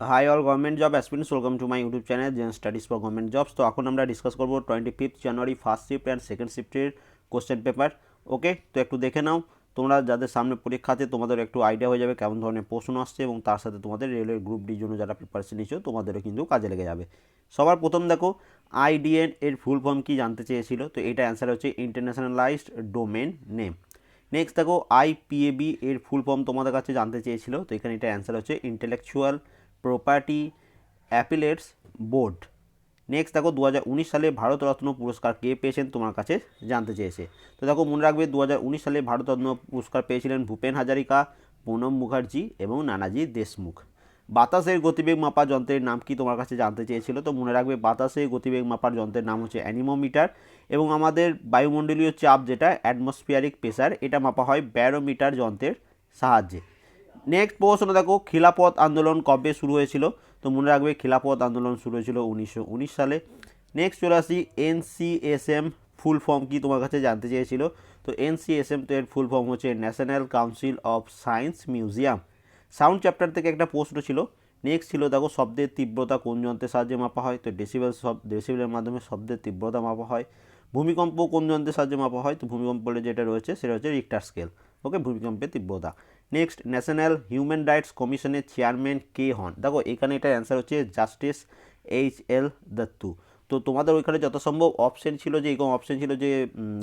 Hi all government job aspirants welcome to my YouTube channel Zen studies for government jobs তো এখন আমরা discuss করব twenty fifth January first shift and second শিফটের question paper okay তো একটু দেখে নাও, তোমরা যাদের সামনে পরীক্ষা আছে, তোমাদের একটু আইডিয়া হয়ে যাবে কেমন ধরনের প্রশ্ন আসছে এবং তার সাথে তোমাদের রেলওয়ে গ্রুপ ডির জন্য যারা প্রিপারেশন নিচ্ছ তোমাদেরও কিন্তু কাজে লেগে যাবে। সবার প্রথম দেখো আইডিএন এর ফুল ফর্ম কি জানতে চেয়েছিল? তো এটা অ্যান্সার হচ্ছে ইন্টারন্যাশনালাইজড ডোমেন নেম নেক্সট দেখো আইপিএবি এর ফুল ফর্ম তোমাদের কাছে জানতে চেয়েছিল, তো এখানে এটা অ্যান্সার হচ্ছে intellectual property appellates board next দেখো দু হাজার উনিশ সালে ভারতরত্ন পুরস্কার কে পেয়েছেন তোমার কাছে জানতে চেয়েছে। তো দেখো, মনে রাখবে দু হাজার উনিশ সালে ভারতরত্ন পুরস্কার পেয়েছিলেন ভূপেন হাজারিকা পুনম মুখার্জি এবং নানাজি দেশমুখ। বাতাসের গতিবেগ মাপার যন্ত্রের নাম কি তোমার কাছে জানতে চেয়েছিল? তো মনে রাখবে, বাতাসের গতিবেগ মাপার যন্ত্রের নাম হচ্ছে অ্যানিমোমিটার এবং আমাদের বায়ুমণ্ডলীয় চাপ যেটা অ্যাটমসফিয়ারিক প্রেসার এটা মাপা হয় ব্যারোমিটার যন্ত্রের সাহায্যে। নেক্সট প্রশ্ন দেখো খিলাপথ আন্দোলন কবে শুরু হয়েছিল? তো মনে রাখবে খিলাপথ আন্দোলন শুরু হয়েছিল উনিশশো উনিশ সালে। নেক্সট চলে আসি এনসিএসএম ফুল ফর্ম কি তোমার কাছে জানতে চেয়েছিল? তো এনসিএসএম তো এর ফুল ফর্ম হচ্ছে national council of science museum sound chapter থেকে একটা প্রশ্ন ছিল। নেক্সট ছিল দেখো, শব্দের তীব্রতা কোন যন্ত্রের সাহায্যে মাপা হয়? তো ডেসিবেল শব ডেসিবেলের মাধ্যমে শব্দের তীব্রতা মাপা হয়। ভূমিকম্প কোন যন্ত্রের সাহায্যে মাপা হয়? তো ভূমিকম্পের যেটা রয়েছে, সেটা হচ্ছে রিক্টার স্কেল ওকে ভূমিকম্পের তীব্রতা। নেক্সট ন্যাশনাল হিউম্যান রাইটস কমিশনের চেয়ারম্যান কে হন? দেখো, এখানে এটার অ্যান্সার হচ্ছে জাস্টিস এইচ এল দত্তু তো তোমাদের ওইখানে যত সম্ভব অপশন ছিল যে, এরকম অপশন ছিল যে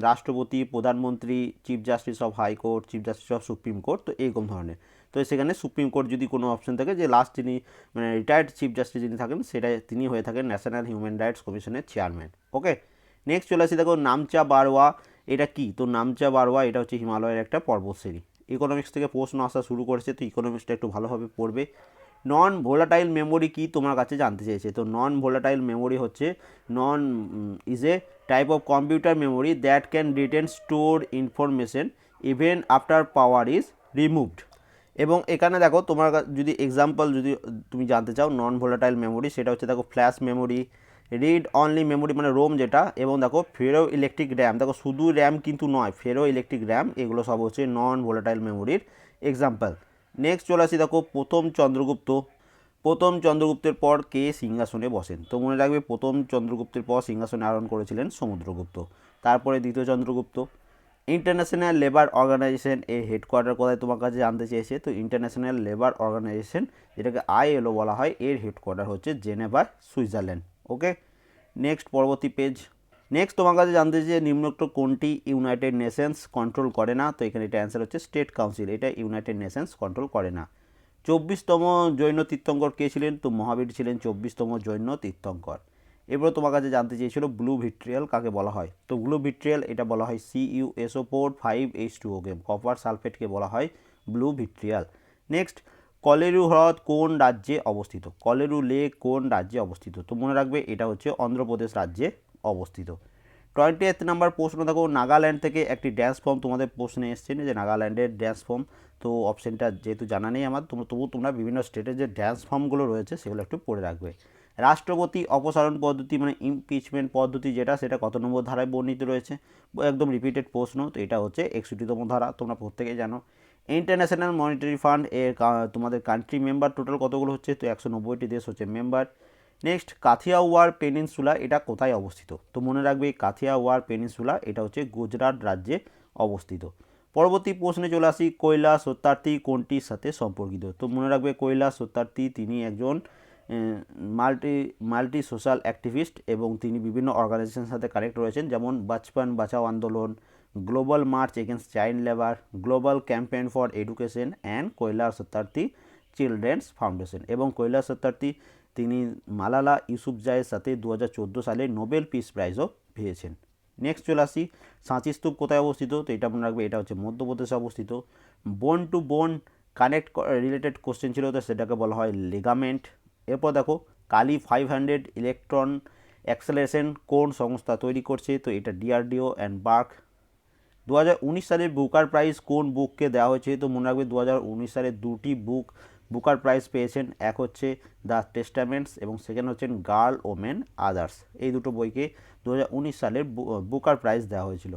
রাষ্ট্রপতি, প্রধানমন্ত্রী chief justice of high court chief justice of supreme court তো এরকম ধরনের। তো সেখানে সুপ্রিম কোর্ট যদি কোনো অপশন থাকে, যে লাস্ট যিনি মানে রিটায়ার্ড চিফ জাস্টিস যিনি থাকেন সেটা তিনি হয়ে থাকেন ন্যাশনাল হিউম্যান রাইটস কমিশনের চেয়ারম্যান ওকে নেক্সট চলে আসি, দেখো নামচা বারোয়া এটা কি? তো নামচা বারোয়া এটা হচ্ছে হিমালয়ের একটা পর্বতশ্রেণী। ইকোনমিক্স থেকে প্রশ্ন আসা শুরু করেছে, তো ইকোনমিক্সটা একটু ভালোভাবে পড়বে। নন ভোলাটাইল মেমোরি কি তোমার কাছে জানতে চেয়েছে? তো নন ভোলাটাইল মেমোরি হচ্ছে non is a type of computer memory that can retain store information even after power is removed এবং এখানে দেখো তোমার যদি এক্সাম্পল যদি তুমি জানতে চাও নন ভোলাটাইল মেমোরি সেটা হচ্ছে দেখো flash memory read only memory মানে রোম যেটা, এবং দেখো ফেরো ইলেকট্রিক র্যাম দেখো শুধু র্যাম কিন্তু নয় ফেরো ইলেকট্রিক র্যাম এগুলো সব হচ্ছে নন ভোলাটাইল মেমোরির এক্সাম্পল নেক্সট চলে আসি দেখো প্রথম চন্দ্রগুপ্ত। প্রথম চন্দ্রগুপ্তের পর কে সিংহাসনে বসেন? তো মনে রাখবে প্রথম চন্দ্রগুপ্তের পর সিংহাসনে আরোহণ করেছিলেন সমুদ্রগুপ্ত। তারপরে দ্বিতীয় চন্দ্রগুপ্ত। ইন্টারন্যাশনাল লেবার অর্গানাইজেশন এর হেডকোয়ার্টার কোথায় তোমার কাছে জানতে চেয়েছে? তো ইন্টারন্যাশনাল লেবার অর্গানাইজেশন যেটাকে আইএলও বলা হয়, এর হেডকোয়ার্টার হচ্ছে জেনেভা সুইজারল্যান্ড। ওকে নেক্সট পরবর্তী পেজ নেক্সট তোমার কাছে জানতে চেয়েছে নিম্নোক্ত কোনটি ইউনাইটেড নেশনস কন্ট্রোল করে না? তো এখানে এটা অ্যান্সার হচ্ছে স্টেট কাউন্সিল এটা ইউনাইটেড নেশনস কন্ট্রোল করে না। চব্বিশতম জৈন তীর্থঙ্কর কে ছিলেন? তো মহাবীর ছিলেন চব্বিশতম জৈন তীর্থঙ্কর। এরপর তোমার কাছে জানতে চেয়েছিল ব্লু ভিট্রিয়াল কাকে বলা হয়? তো ব্লু ভিট্রিয়াল এটা বলা হয় C U SO four five H two okay copper সালফেটকে বলা হয় ব্লু ভিট্রিয়াল নেক্সট কলেরু হ্রদ কোন রাজ্যে অবস্থিত? কলেরু লেক কোন রাজ্যে অবস্থিত? তো মনে রাখবে এটা হচ্ছে অন্ধ্রপ্রদেশ রাজ্যে অবস্থিত। টোয়েন্টি এইথ নাম্বার প্রশ্ন, দেখো, নাগাল্যান্ড থেকে একটি ড্যান্স ফর্ম তোমাদের প্রশ্নে এসছে যে নাগাল্যান্ডের ড্যান্স ফর্ম তো অপশনটা যেহেতু জানা নেই আমার, তোমরা তবু তোমরা বিভিন্ন স্টেটের যে ড্যান্স ফর্মগুলো রয়েছে সেগুলো একটু পড়ে রাখবে। রাষ্ট্রপতি অপসারণ পদ্ধতি মানে ইমপিচমেন্ট পদ্ধতি যেটা, সেটা কত নম্বর ধারায় বর্ণিত রয়েছে? একদম রিপিটেড প্রশ্ন, তো এটা হচ্ছে একষট্টিতম ধারা, তোমরা প্রত্যেকেই জানো। ইন্টারন্যাশনাল মনিটারি ফান্ড এর তোমাদের কান্ট্রি মেম্বার টোটাল কতগুলো হচ্ছে? তো একশো নব্বইটি দেশ হচ্ছে মেম্বার নেক্সট কাথিয়াওয়ার পেনিনসুলা এটা কোথায় অবস্থিত? তো মনে রাখবে কাথিয়াওয়ার পেনিনসুলা এটা হচ্ছে গুজরাট রাজ্যে অবস্থিত। পরবর্তী প্রশ্নে চলে আসি, কৈলাস সত্যার্থী কোনটির সাথে সম্পর্কিত? তো মনে রাখবে, কৈলাস সত্যার্থী তিনি একজন মাল্টি মাল্টি সোশ্যাল অ্যাক্টিভিস্ট এবং তিনি বিভিন্ন অর্গানাইজেশনের সাথে কানেক্ট রয়েছেন, যেমন Bachpan Bachao Andolan global march against child labour global campaign for education and Kailash Satyarthi children's foundation এবং কৈলাস সত্যার্থী তিনি মালালা ইউসুফজাইয়ের সাথে দু হাজার চোদ্দ সালে নোবেল পিস প্রাইজও পেয়েছেন। নেক্সট চলে আসি, সাঁচি স্তূপ কোথায় অবস্থিত? তো এটা মনে রাখবে, এটা হচ্ছে মধ্যপ্রদেশে অবস্থিত। বোন টু বোন কানেক্ট রিলেটেড কোশ্চেন ছিল, তো সেটাকে বলা হয় লিগামেন্ট এরপর দেখো, Kali five hundred electron acceleration কোন সংস্থা তৈরি করছে? তো এটা ডিআরডিও অ্যান্ড বার্ক দু হাজার উনিশ সালে বুকার প্রাইজ কোন বুককে দেওয়া হয়েছে? তো মনে রাখবে দু হাজার উনিশ সালে দুটি বুক বুকার প্রাইজ পেয়েছেন। এক হচ্ছে দ্য টেস্টামেন্টস এবং সেকেন্ড হচ্ছেন গার্ল ওমেন আদার্স। এই দুটো বইকে দু সালে বুকার প্রাইজ দেওয়া হয়েছিল।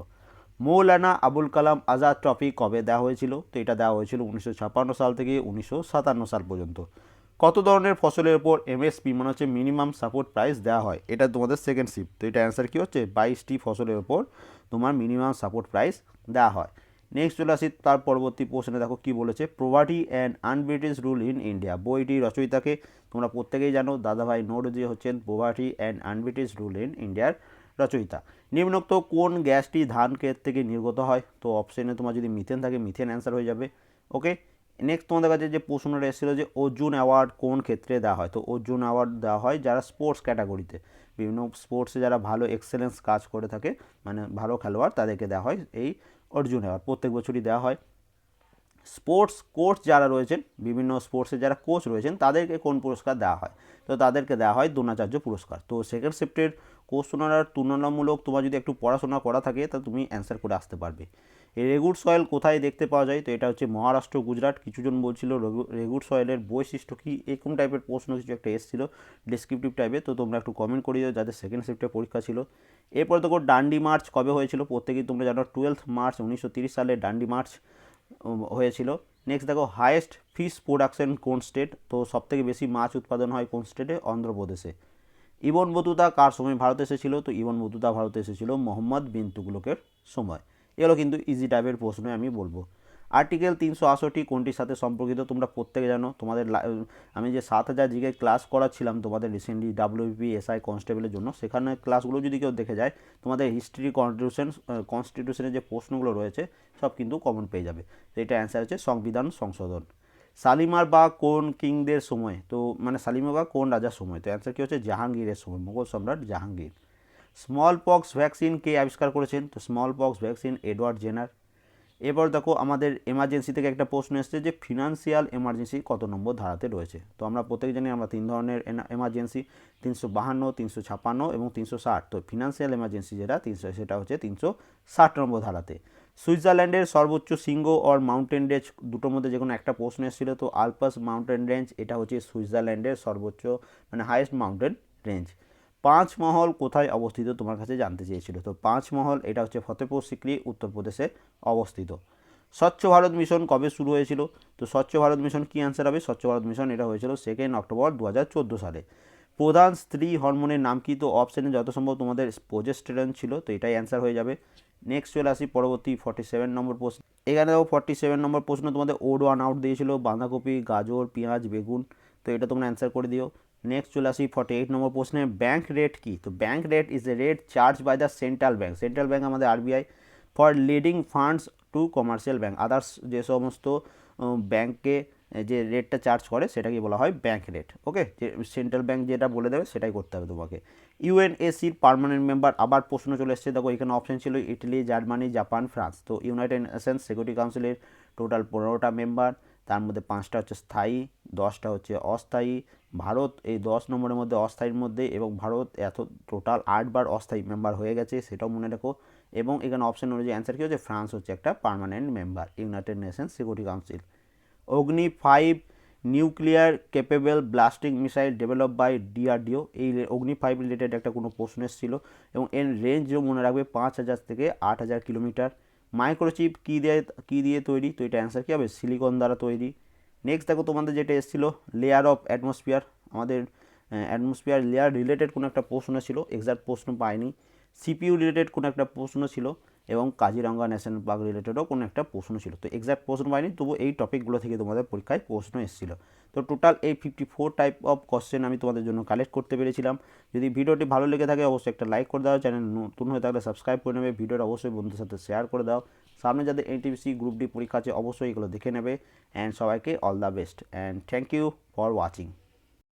মৌলানা আবুল কালাম আজাদ ট্রফি কবে দেওয়া হয়েছিল? তো এটা দেওয়া হয়েছিল উনিশশো ছাপ্পান্ন সাল থেকে উনিশশো সাতান্ন সাল পর্যন্ত। কত ধরনের ফসলের উপর এমএসপি মানে হচ্ছে মিনিমাম সাপোর্ট প্রাইস দেওয়া হয়? এটা তোমাদের সেকেন্ড শিফট তো এটা অ্যান্সার কী হচ্ছে? বাইশটি ফসলের উপর তোমার মিনিমাম সাপোর্ট প্রাইস দেওয়া হয়। নেক্সট চলে আসি, তার পরবর্তী প্রশ্নে দেখো কি বলেছে? Poverty and unBritish rule in India বইটি রচয়িতাকে তোমরা প্রত্যেকেই জানো, দাদাভাই নোডজি হচ্ছেন poverty and unBritish rule in ইন্ডিয়ার রচয়িতা। নিম্নোক্ত কোন গ্যাসটি ধান ক্ষেত থেকে নির্গত হয়? তো অপশানে তোমার যদি মিথেন থাকে মিথেন অ্যান্সার হয়ে যাবে। ওকে নেক্সট তোমাদের কাছে যে প্রশ্নটা এসেছিল যে অর্জুন অ্যাওয়ার্ড কোন ক্ষেত্রে দেওয়া হয়? তো অর্জুন অ্যাওয়ার্ড দেওয়া হয় যারা স্পোর্টস ক্যাটাগরিতে বিভিন্ন স্পোর্টসে যারা ভালো এক্সেলেন্স কাজ করে থাকে মানে ভালো খেলোয়াড়, তাদেরকে দেওয়া হয় এই অর্জুন অ্যাওয়ার্ড প্রত্যেক বছরই দেওয়া হয়। স্পোর্টস কোচ যারা রয়েছেন, বিভিন্ন স্পোর্টসে যারা কোচ রয়েছেন, তাদেরকে কোন পুরস্কার দেওয়া হয়? তো তাদেরকে দেওয়া হয় দ্রোণাচার্য পুরস্কার। তো সেকেন্ড শিফটের কোশ্চনার তুলনামূলক তোমার যদি একটু পড়াশোনা করা থাকে, তা তুমি অ্যান্সার করে আসতে পারবে। রেগুর সয়েল কোথায় দেখতে পাওয়া যায়? তো এটা হচ্ছে মহারাষ্ট্র, গুজরাট। কিছুজন বলছিল রেগুর সয়েলের বৈশিষ্ট্য কী? এরকম টাইপের প্রশ্ন কিছু একটা এসেছিল ডিসক্রিপটিভ টাইপে তো তোমরা একটু কমেন্ট করে দিও যাদের সেকেন্ড শিফটের পরীক্ষা ছিল। এরপরে দেখো, ডান্ডি মার্চ কবে হয়েছিল? প্রত্যেকেই তোমরা জানো টুয়েলথ মার্চ উনিশশো সালে ডান্ডি মার্চ হয়েছিল। নেক্সট দেখো হায়েস্ট ফিশ প্রোডাকশন কোন স্টেট তো সবথেকে বেশি মাছ উৎপাদন হয় কোন স্টেটে অন্ধ্রপ্রদেশে। ইবন বতুতা কার সময় ভারত এসেছিল? তো ইবন বতুতা ভারতে এসেছিল মোহাম্মদ বিন তুগলকের সময়। এগুলো কিন্তু ইজি টাইপের প্রশ্ন আমি বলব। আর্টিকেল তিনশো আষট্টি কোনটির সাথে সম্পর্কিত তোমরা প্রত্যেকে জানো। তোমাদের আমি যে সাত হাজার জিকে ক্লাস করাচ্ছিলাম তোমাদের রিসেন্টলি ডাব্লিউপি এসআই কনস্টেবলের জন্য, সেখানে ক্লাসগুলো যদি কেউ দেখে যায়, তোমাদের হিস্ট্রি কনস্টিটিউশন কনস্টিটিউশনের যে প্রশ্নগুলো রয়েছে, সব কিন্তু কমন পেয়ে যাবে। তো এটা অ্যান্সার হচ্ছে সংবিধান সংশোধন। সালিমার বা কোন কিংদের সময়? তো মানে সালিমা বা কোন রাজার সময়? তো অ্যান্সার কী হচ্ছে জাহাঙ্গীরের সময়, মুঘল সম্রাট জাহাঙ্গীর। স্মল পক্স ভ্যাকসিন কে আবিষ্কার করেছেন? তো small pox vaccine Edward Jenner. এবার দেখো, আমাদের এমার্জেন্সি থেকে একটা প্রশ্ন এসছে যে ফিনান্সিয়াল এমার্জেন্সি কত নম্বর ধারাতে রয়েছে? তো আমরা প্রত্যেক জানি আমরা তিন ধরনের এমার্জেন্সি তিনশো বাহান্ন, তিনশো ছাপান্ন এবং তিনশো ষাট। তো ফিনান্সিয়াল এমার্জেন্সি যেটা, তিনশো, সেটা হচ্ছে তিনশো ষাট নম্বর ধারাতে। সুইজারল্যান্ডের সর্বোচ্চ শৃঙ্গ অর মাউন্টেন রেঞ্জ দুটোর মধ্যে যে কোনো একটা প্রশ্ন এসেছিল, তো আলপাস মাউন্টেন রেঞ্জ এটা হচ্ছে সুইজারল্যান্ডের সর্বোচ্চ মানে হাইয়েস্ট মাউন্টেন রেঞ্জ পাঁচ মহল কোথায় অবস্থিত তোমার কাছে জানতে চেয়েছিল? তো পাঁচ মহল, এটা হচ্ছে ফতেপুর সিকরি, উত্তরপ্রদেশে অবস্থিত। স্বচ্ছ ভারত মিশন কবে শুরু হয়েছিল? তো স্বচ্ছ ভারত মিশন কী অ্যান্সার হবে? স্বচ্ছ ভারত মিশন এটা হয়েছিল সেকেন্ড অক্টোবর দু হাজার চোদ্দ সালে। প্রধান স্ত্রী হরমোনের নাম কি? তো অপশানে যত সম্ভব তোমাদের প্রোজেস্টেরন ছিল, তো এটাই অ্যান্সার হয়ে যাবে। নেক্সট চলে আসি পরবর্তী ফর্টি সেভেন নম্বর প্রশ্ন। এখানে দেখো ফর্টি সেভেন নম্বর প্রশ্ন তোমাদের ওড ওয়ান আউট দিয়েছিল। বাঁধাকপি, গাজর, পেঁয়াজ, বেগুন, তো এটা তোমরা অ্যান্সার করে দিও। নেক্সট চলে আসি ফর্টি এইট নম্বর প্রশ্নে ব্যাঙ্ক রেট কি তো bank rate is a rate charge by the central bank central bank আমাদের RBI for leading funds to commercial bank others যে সমস্ত ব্যাঙ্কে যে রেটটা চার্জ করে সেটাকে বলা হয় ব্যাঙ্ক রেট ওকে যে সেন্ট্রাল ব্যাঙ্ক যেটা বলে দেবে, সেটাই করতে হবে তোমাকে। ইউএনএসির পারমানেন্ট মেম্বার আবার প্রশ্ন চলে এসছে। দেখো, এখানে অপশন ছিল ইটালি জার্মানি জাপান ফ্রান্স তো ইউনাইটেড নেশনস সিকিউরিটি কাউন্সিলের টোটাল পনেরোটা মেম্বার তার মধ্যে পাঁচটা হচ্ছে স্থায়ী, দশটা হচ্ছে অস্থায়ী। ভারত এই দশ নম্বরের মধ্যে অস্থায়ীর মধ্যে এবং ভারত এত টোটাল আটবার অস্থায়ী মেম্বার হয়ে গেছে, সেটাও মনে রেখো। এবং এখানে অপশন অনুযায়ী অ্যান্সার কী হচ্ছে? ফ্রান্স হচ্ছে একটা permanent member United Nations Security Council Agni five nuclear capable blasting missile develop by DRDO এই অগ্নি ফাইভ রিলেটেড একটা কোনো প্রশ্ন এসেছিল। এবং এর রেঞ্জও মনে রাখবে পাঁচ হাজার থেকে আট হাজার কিলোমিটার মাইক্রোচিপ কী দিয়ে কী দিয়ে তৈরি? তো এটা অ্যান্সার কী হবে? সিলিকন দ্বারা তৈরি। নেক্সট দেখো তোমাদের যেটা এসেছিল লেয়ার অফ অ্যাটমসফিয়ার আমাদের অ্যাটমসফিয়ার লেয়ার রিলেটেড কোনো একটা প্রশ্ন ছিল এক্সাক্ট প্রশ্ন পাইনি। সিপিইউ রিলেটেড কোনো একটা প্রশ্ন ছিল, এবং কাজিরাঙ্গা ন্যাশনাল পার্ক রিলেটেডও কোনো একটা প্রশ্ন ছিল। তো এক্সাক্ট প্রশ্ন পাইনি তবু এই টপিকগুলো থেকে তোমাদের পরীক্ষায় প্রশ্ন এসেছিল। তো টোটাল এই fifty four type of question আমি তোমাদের জন্য কালেক্ট করতে পেরেছিলাম। যদি ভিডিওটি ভালো লেগে থাকে, অবশ্যই একটা লাইক করে দাও চ্যানেল নতুন হয়ে থাকলে সাবস্ক্রাইব করে নেবে। ভিডিওটা অবশ্যই বন্ধুদের সাথে শেয়ার করে দাও। সামনে যাদের এনটিপিসি গ্রুপ ডি পরীক্ষা আছে, অবশ্যই এগুলো দেখে নেবে। অ্যান্ড সবাইকে all the best and thank you for watching